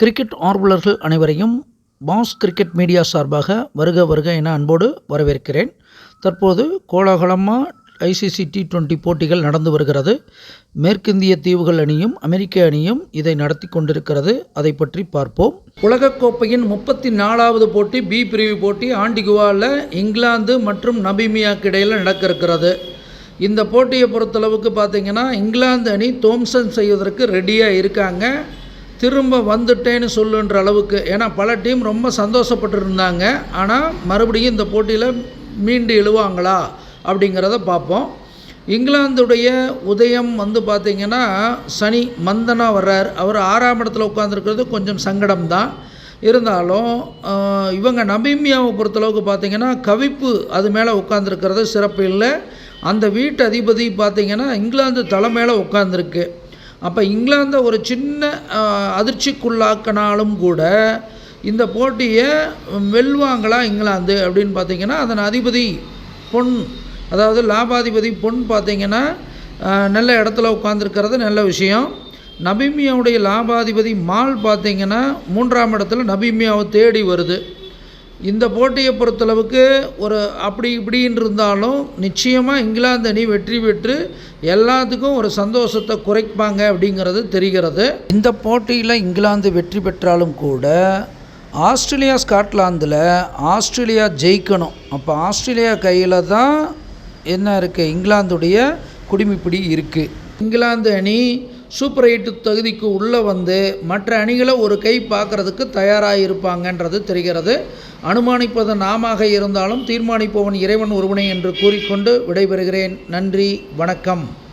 Cricket ஆர்வலர்கள் அனைவரையும் pass cricket media சார்பாக வருக வருக என அன்போடு வரவேற்கிறேன். தற்போது கோலாகலமாக ஐசிசி டி டுவெண்ட்டி போட்டிகள் நடந்து வருகிறது. மேற்கிந்திய தீவுகள் அணியும் அமெரிக்க அணியும் இதை நடத்தி கொண்டிருக்கிறது. அதை பற்றி பார்ப்போம். உலகக்கோப்பையின் முப்பத்தி நாலாவது போட்டி பி பிரிவு போட்டி ஆண்டிகுவாவில் இங்கிலாந்து மற்றும் நபிமியாக்கு இடையில் நடக்க இருக்கிறது இந்த போட்டியை பொறுத்தளவுக்கு பார்த்தீங்கன்னா இங்கிலாந்து அணி தோம்சன் செய்வதற்கு ரெடியாக இருக்காங்க. திரும்ப வந்துட்டேன்னு சொல்லுன்ற அளவுக்கு ஏன்னா பல டீம் ரொம்ப சந்தோஷப்பட்டுருந்தாங்க. ஆனால் மறுபடியும் இந்த போட்டியில் மீண்டு எழுவாங்களா அப்படிங்கிறத பார்ப்போம். இங்கிலாந்துடைய உதயம் வந்து பார்த்திங்கன்னா சனி மந்தனா வர்றார். அவர் ஆறாம் இடத்துல உட்காந்துருக்கிறது கொஞ்சம் சங்கடம் தான் இருந்தாலும் இவங்க நபீமியாவை பொறுத்தளவுக்கு பார்த்திங்கன்னா கவிப்பு அது மேலே உட்காந்துருக்கிறது சிறப்பு இல்லை. அந்த வீட்டு அதிபதி பார்த்திங்கன்னா இங்கிலாந்து தலை மேலே உட்காந்துருக்கு அப்போ இங்கிலாந்தை ஒரு சின்ன அதிர்ச்சிக்குள்ளாக்கினாலும் கூட இந்த போட்டியை வெல்வாங்களா இங்கிலாந்து அப்படின்னு பார்த்தீங்கன்னா அதன் அதிபதி பொன் அதாவது லாபாதிபதி பொன் பார்த்தீங்கன்னா நல்ல இடத்துல உட்காந்துருக்கிறது நல்ல விஷயம். நபிமியாவுடைய லாபாதிபதி மால் பார்த்தீங்கன்னா மூன்றாம் இடத்துல நபிமியாவை தேடி வருது. இந்த போட்டியை பொறுத்தளவுக்கு ஒரு அப்படி இப்படின்னு இருந்தாலும் நிச்சயமாக இங்கிலாந்து அணி வெற்றி பெற்று எல்லாத்துக்கும் ஒரு சந்தோஷத்தை குறைப்பாங்க அப்படிங்கிறது தெரிகிறது. இந்த போட்டியில் இங்கிலாந்து வெற்றி பெற்றாலும் கூட ஆஸ்திரேலியா ஸ்காட்லாந்தில் ஆஸ்திரேலியா ஜெயிக்கணும். அப்போ ஆஸ்திரேலியா கையில் தான் என்ன இருக்குது இங்கிலாந்துடைய குடிமிப்பிடி இருக்குது இங்கிலாந்து அணி சூப்பர் எயிட் தகுதிக்கு உள்ளே வந்து மற்ற அணிகளை ஒரு கை பார்க்கறதுக்கு தயாராக இருப்பாங்கன்றது தெரிகிறது. அனுமானிப்பது நாமாக இருந்தாலும் தீர்மானிப்பவன் இறைவன் ஒருவனே என்று கூறிக்கொண்டு விடைபெறுகிறேன். நன்றி வணக்கம்.